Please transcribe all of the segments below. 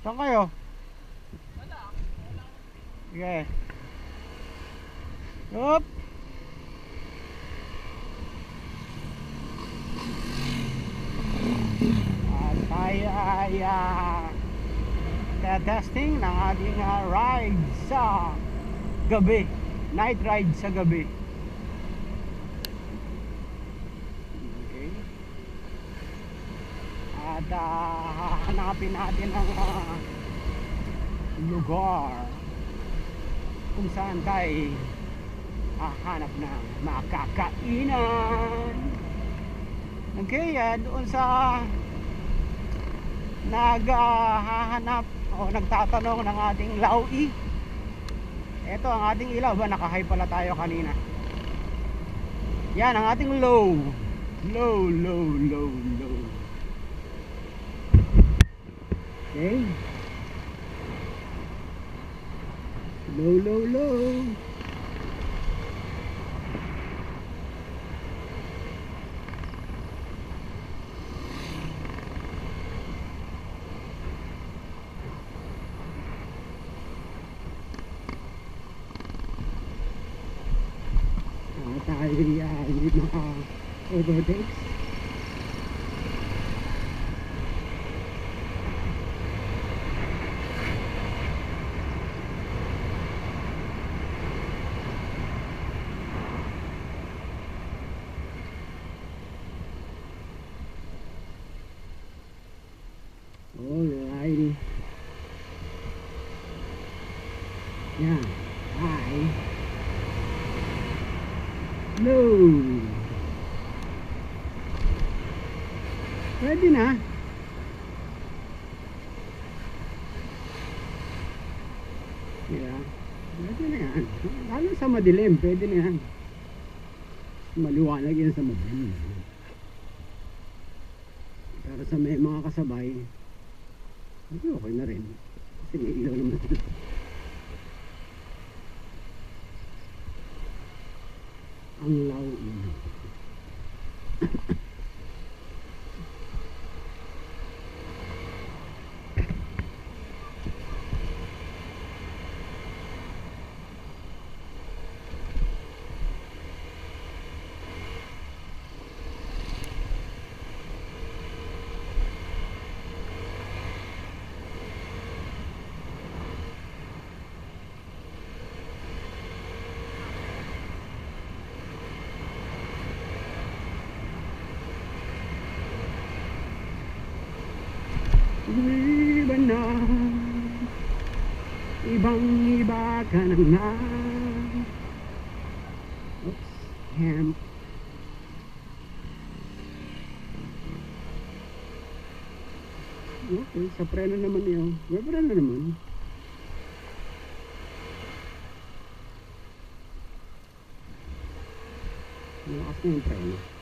Saan kayo? Sige. Yup. At tayo ay testing ng ating ah, ride sa gabi. Night ride sa gabi. Okay. At ah, hahanapin natin ang ah, lugar kung saan tayo hahanap ng makakainan. Okay, ah, doon sa naghahanap o nagtatanong ng ating lawi. Ito ang ating ilaw ba naka-high pala tayo kanina. Yan ang ating low. Low, low, low, low. Okay. Low, low, low. Ah, tayo ay mga overtakes. Alrighty. Yan. Hi. No. Pwede na. Yeah. Pwede na yan. Lalo sa madilim, pwede na yan. Maliwanag yan sa madilim. Pero sa may mga kasabay, okay, okay na rin. Kasi may ilaw naman. Ang lawi. Iba na. Ibang iba ka na. Nga Oops, ham. Okay, sa preno naman yun May preno naman. Malakas na yung preno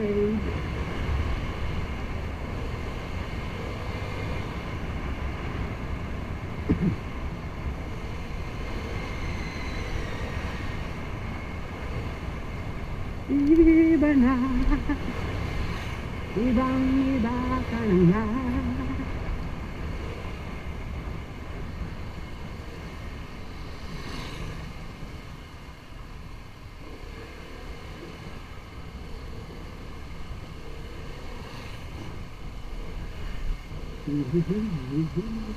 Okay. Iba na Ibang iba ka na 你会跟你会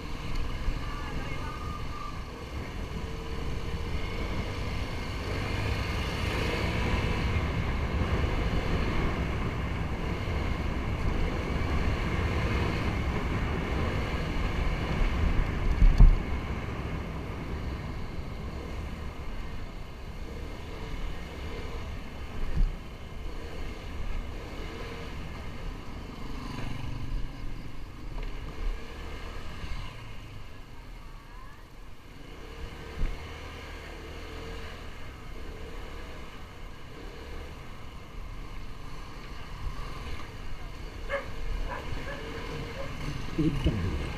nga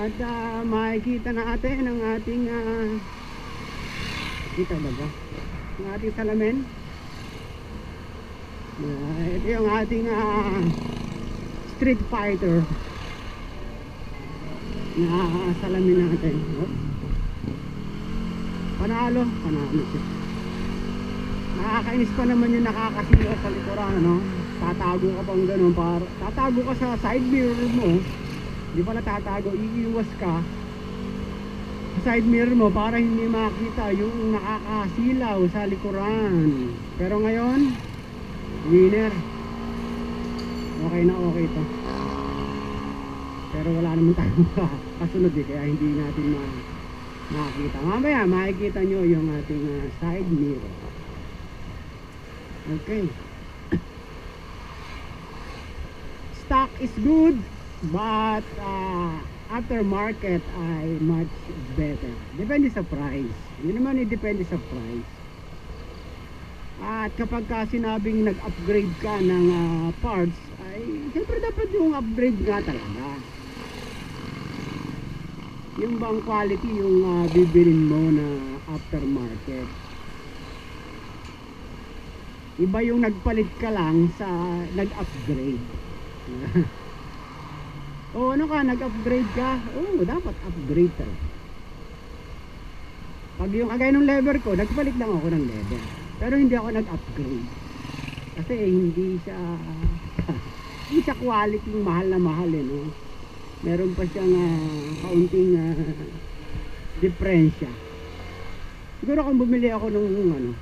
At ah, makikita natin ang ating ah, kita ba ba? Ang ating salamin. Ah, ito yung ating ah, Street Fighter na salamin natin. Oh. Panalo, panalo siya. Nakakainis pa naman yung nakakasilo sa likuran, ano? Tatago ka pang ganun, para, tatago ka sa side mirror mo. Di pala tatago, iiwas ka sa side mirror mo para hindi makita yung nakakasilaw sa likuran. Pero ngayon, winner. Okay na okay to. Pero wala naman tayong kasunod eh, kaya hindi natin ma makikita. Mamaya makikita nyo yung ating ah, side mirror. Okay. Stock is good, but uh, aftermarket ay much better. Depende sa price. Hindi naman eh, depende sa price. At kapag ka sinabing nag-upgrade ka ng ah, parts, ay siyempre dapat yung upgrade nga talaga. Yung bang quality yung ah, bibilin mo na aftermarket. Iba yung nagpalit ka lang sa nag-upgrade. o ano ka, nag-upgrade ka? Oo, dapat upgrade talaga. Pag yung kagaya ng lever ko, nagpalit lang ako ng lever. Pero hindi ako nag-upgrade. Kasi hindi siya hindi siya quality mahal na mahal eh, no? Meron pa siyang ah, kaunting uh, diferensya. Siguro kung bumili ako ng ano,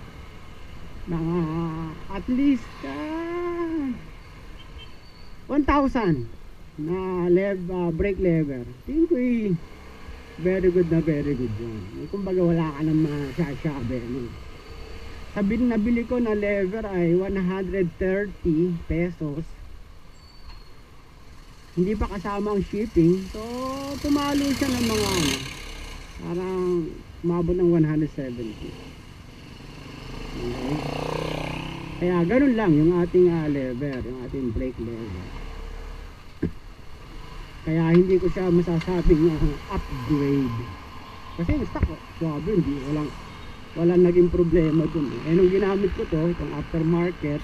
ng ah, at least ah, 1,000 na lev, ah, brake lever. Tingin ko eh, very good na very good yun. Eh, Kumbaga wala ka nang masasabi. Ano. Sabi nabili ko na lever ay 130 pesos. Hindi pa kasama ang shipping. So, tumalo siya ng mga ano, parang umabot ng 170. Okay. Kaya ganun lang yung ating ah, lever, yung ating brake lever. Kaya hindi ko siya masasabing ah, upgrade. Kasi yung stock, swabe, hindi, walang, walang naging problema dun. Eh, nung ginamit ko to, itong aftermarket,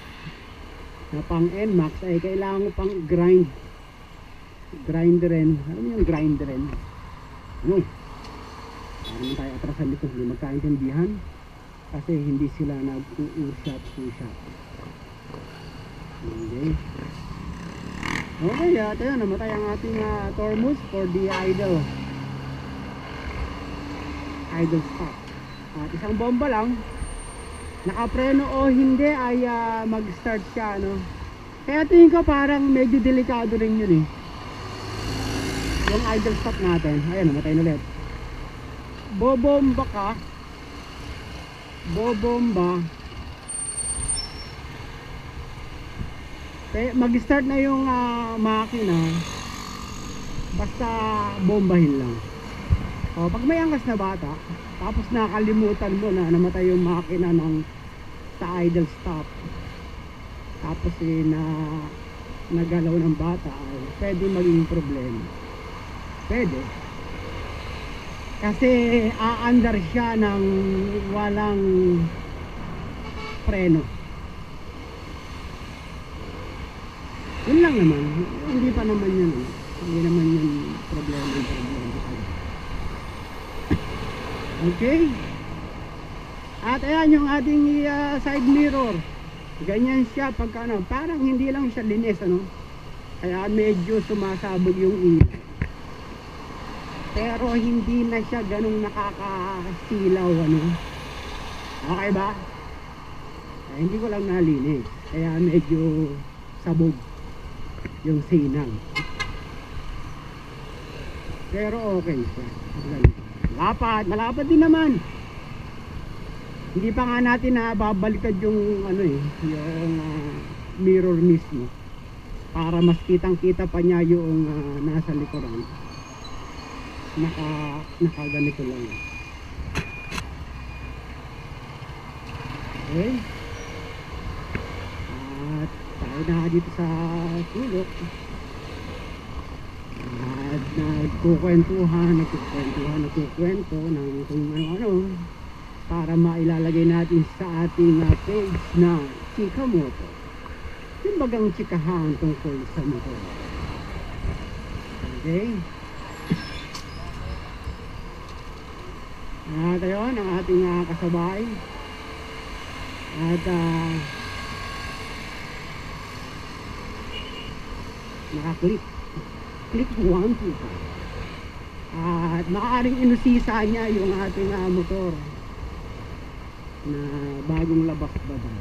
na pang NMAX, ay kailangan ko pang grind. Grinderin. Ano yung grinderin? Ano? Para naman tayo atrasan dito, hindi magkaintindihan. Kasi hindi sila nag-uusap-usap. Okay. Okay, at ayun, namatay ang ating uh, Tormus for the idle. Idle stop. At isang bomba lang. Nakapreno o hindi ay ah, mag-start siya, no? Kaya tingin ko parang medyo delikado rin yun eh. Yung idle stop natin. Ayan, namatay na ulit. Bobomba ka. Bobomba. Kaya mag-start na yung ah, makina. Basta bombahin lang. O, pag may angas na bata, tapos nakalimutan mo na namatay yung makina ng sa idle stop. Tapos eh, na na galaw ng bata ay pwede maging problema. Pwede. Kasi aandar siya ng walang preno. Yun lang naman. Hindi pa naman yun. ano. Hindi naman yun problema. Okay. At ayan yung ating uh, side mirror. Ganyan siya pagka ano, parang hindi lang siya linis ano. Kaya medyo sumasabog yung ilaw. Pero hindi na siya ganung nakakasilaw ano. Okay ba? Kaya hindi ko lang nalinis. Kaya medyo sabog yung sinang. Pero okay siya. Malapad, malapad din naman. Hindi pa nga natin na babaliktad yung ano eh, yung ah, mirror mismo para mas kitang kita pa niya yung ah, nasa likuran. Naka naka ganito lang. Okay. At tayo na dito sa sulok. At nagkukwentuhan, nagkukwentuhan, nagkukwento ng kung ano-ano para mailalagay natin sa ating uh, page na Chika Moto. Yung bagang chikahan tungkol sa motor. Okay? At ayun, ang ating uh, kasabay. At uh, nakaklik. Click 1, 2, 5. At maaaring inusisa niya yung ating uh, motor na bagong labas ba daw.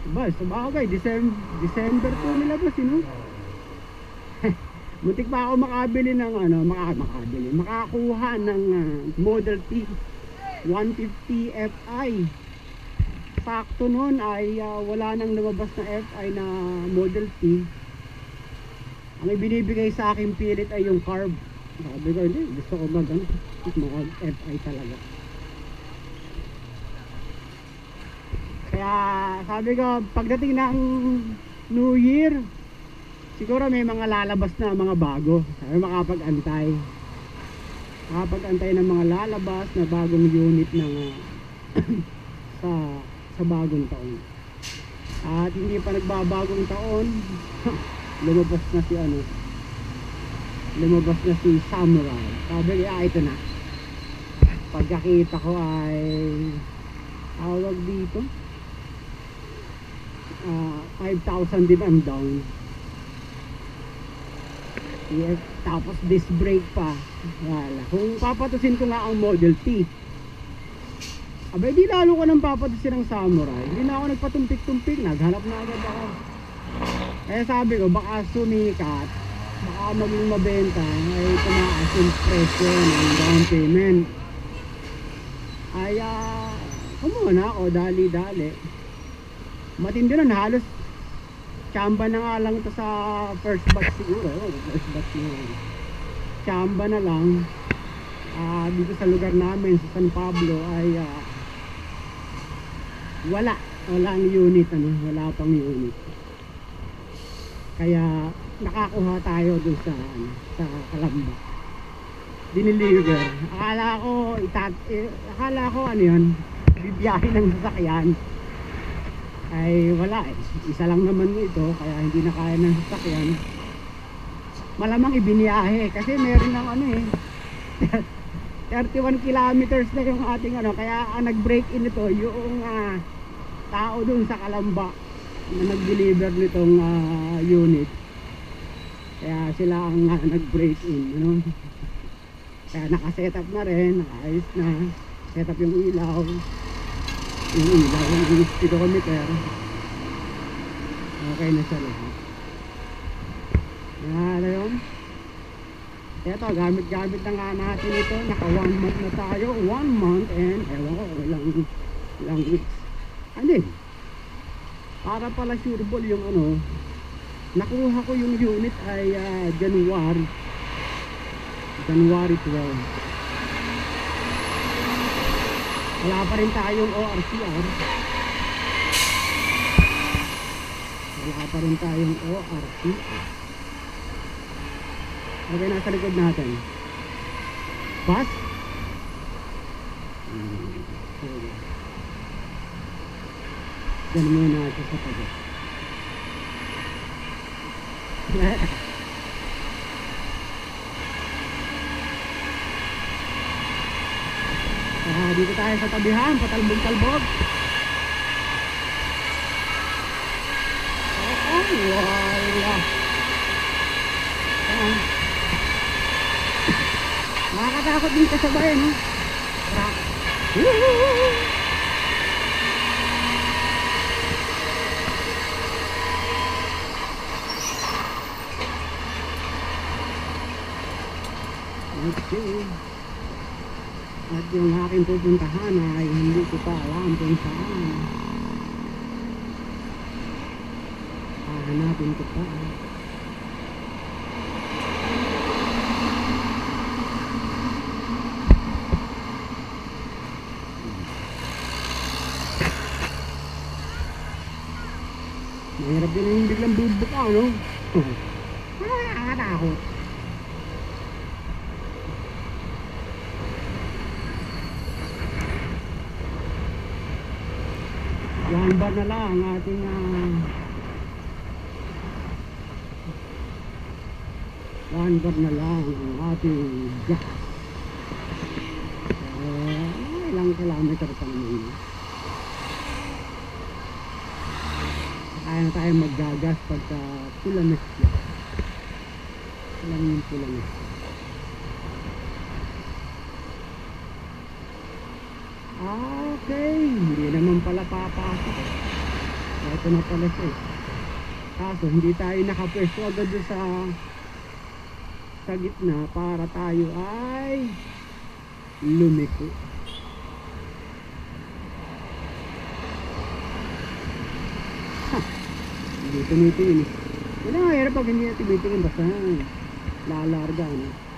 Diba, sa bagay, December, December 2 nilabas, you know? Muntik pa ako makabili ng ano, maka, makabili, makakuha ng ah, Model T 150 Fi. Sakto noon ay ah, wala nang lumabas na Fi na Model T. Ang ibinibigay sa akin pilit ay yung carb. Sabi ko, hindi, gusto ko mag, ano, mag Fi talaga. Kaya sabi ko, pagdating ng New Year, siguro may mga lalabas na mga bago. Sabi makapag-antay. Makapag-antay ng mga lalabas na bagong unit ng sa sa bagong taon. At hindi pa nagbabagong taon, lumabas na si ano, lumabas na si Samurai. Sabi ko, ah, ito na. Pagkakita ko ay tawag dito ah 5,000 din ang down yes, tapos disc brake pa. Wala. Kung papatusin ko nga ang Model T. Abay di lalo ko nang papatusin ang Samurai. Hindi na ako nagpatumpik-tumpik. Naghanap na agad ako. Kaya sabi ko baka sumikat. Baka maging mabenta. Ay tumaas yung presyo ng down payment. Ay ah kumuna ako dali-dali. Matindi nun halos chamba na nga lang to sa first batch siguro. First batch lang. Chamba na lang. Ah, dito sa lugar namin sa San Pablo ay ah, wala. Walang unit ano wala pang unit. Kaya nakakuha tayo dun sa ano, sa Kalamba. Diniliver. Akala ko itat eh, akala ko ano yun? Bibiyahe ng sasakyan ay wala eh. Isa lang naman ito kaya hindi na kaya ng sasakyan. Malamang ibiniyahe kasi meron ng ano eh. 31 kilometers na yung ating ano kaya ang nag-break in ito yung ah, tao dun sa Kalamba na nag-deliver nitong ah, unit. Kaya sila ang ah, nag-break in, ano. Kaya naka-set up na rin, nakaayos na. Set up yung ilaw yung ilaw, yung speedometer okay na siya lahat yan yun? Eto gamit-gamit na nga natin ito. Naka one month na tayo. One month and ewan ko ilang ilang weeks. Ano eh? Para pala sure ball yung ano nakuha ko yung unit ay ah, January. January 12 wala pa rin tayong ORCR Wala pa rin tayong ORT. Okay, nasa likod natin. Bus? Hmm. Diyan muna siya sa tabi. Ah, dito tayo sa tabihan, patalbog-talbog. Oh, wala. Ah. Nakakatakot din kasabay, no? Tra- Woo! Okay. At yung aking pupuntahan ay hindi ko pa alam kung saan. Hahanapin ko pa. Mahirap din yung biglang bubuka, no? Ah, Nakakatakot. Bar na lang ang ating ah, one na lang ang ating gas. Uh, ilang kilometer pa naman. Kaya na tayo maggagas pagka pula na siya. Ilang yung pula na. Okay, hindi naman pala papasok. Ito na pala siya. eh. Kaso hindi tayo nakapwesto agad sa sa gitna para tayo ay lumiko. Ha, hindi tumitingin eh. Wala nga, hirap pag hindi na tumitingin basta lalarga. Ano?